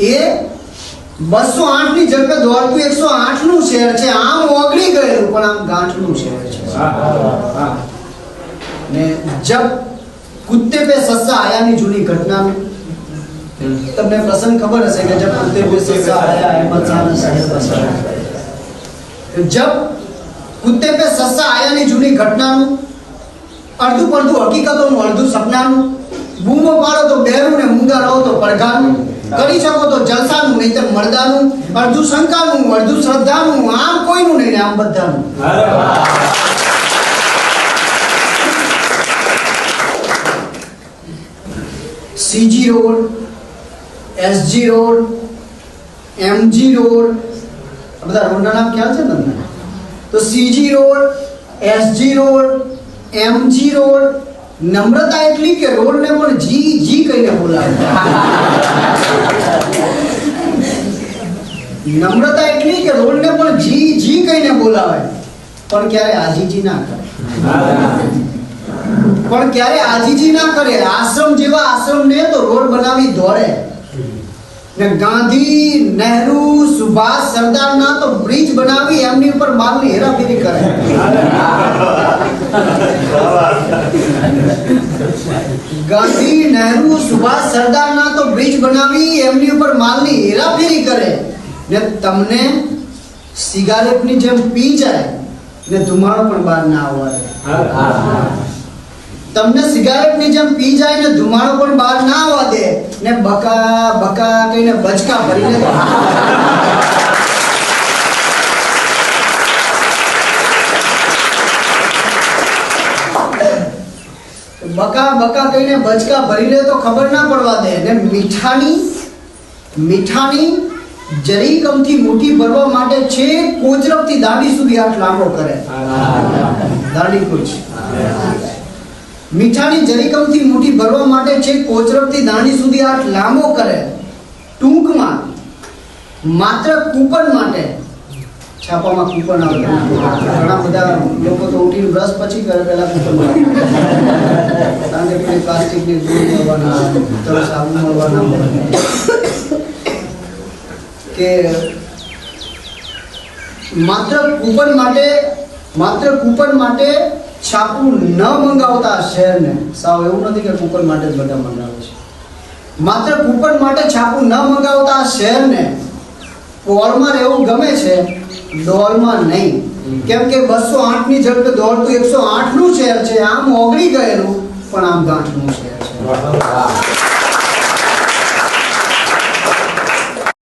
એ બસો આઠની ઝડપે દોડતું એકસો આઠનું શહેર છે. આમ ઓગળી ગયેલું, પણ આમ ગાંઠનું શહેર છે. ને જબ કુત્તે પે સસ્સા આયાની જૂની ઘટના તમને પ્રસંગ ખબર હશે કે જબ કુત્તે પે સસ્સા આયા અહેમદ શાહના શહેર જબ કુત્તે પે સસ્સા આયાની જૂની ઘટનાનું, અડધું પડધું હકીકતોનું, અડધું સપનાનું, બૂમો પાડો તો તો પડઘાનું કરી શકો તો જલસાનું નહીં તો મળદાનું અડધું શંકાનું અડધું શ્રદ્ધાનું આમ કોઈનું નહીં આમ બધાનું. CG road, SG road, MG road બધા રોડના નામ ખ્યાલ છે તમને? તો CG road, SG road, MG road, નમ્રતા એટલી કે રોડને પણ જી જી કહીને બોલાવે. નમ્રતા એટલી કે રોડને પણ જી જી કહીને બોલાવે. પણ ક્યારે આજીજી ના કરે. પણ ક્યારે આજીજી ના કરે, આશ્રમ જેવા આશ્રમ ને તો રોડ બનાવી દોડે ને ગાંધી, નહેરુ, સુભાષ સરદાર ના તો બ્રિજ બનાવી એમની ઉપર માલની હેરાફેરી કરે. ગાંધી, નહેરુ, સુભાષ સરદાર ના તો બ્રિજ બનાવી એમની ઉપર માલની હેરાફેરી કરે. ને તમને સિગારેટની જેમ પી જાય ને ધુમાડો પણ બહાર ના આવે તમને સિગારેટની જેમ પી જાય ને ધુમાડો પણ બહાર ના આવવા દે ને બકા બકા કહીને બચકા ભરીને બકા બકા કહીને બચકા ભરી લે તો ખબર ના પડવા દે. ને મીઠાની મીઠાની જરી થી મુઠ્ઠી ભરવા માટે છે કોચરપથી દાઢી સુધી હાથ લાંબો કરે. દાઢી કૂચ મીઠાની જરીકમથી મુઠ્ઠી ભરવા માટે છે કોચરપથી દાણી સુધી હાથ લાંબો કરે. ટૂંકમાં, માત્ર કૂપન માટે. છાપામાં કૂપન આવે. ઘણા બધા લોકો તો ઉઠીને બ્રશ પછી કરે, પહેલા કૂપન કારણ કે ગોળી મળવાના તરત સાબુ મળવાના. કે માત્ર કૂપન માટે માત્ર કૂપન માટે છાપું ન મંગાવતા શહેરને સાવ એવું નથી કે કૂપન માટે જ બધા મંગાવે છે. માત્ર કૂપન માટે છાપું ન મંગાવતા શહેરને પોળમાં રહેવું ગમે છે દોડમાં નહીં. કેમ કે બસો આઠની ઝડપે દોડતું એકસો આઠનું શહેર છે આમ ઓગળી ગયેલું પણ આમ ગાંઠનું શહેર છે.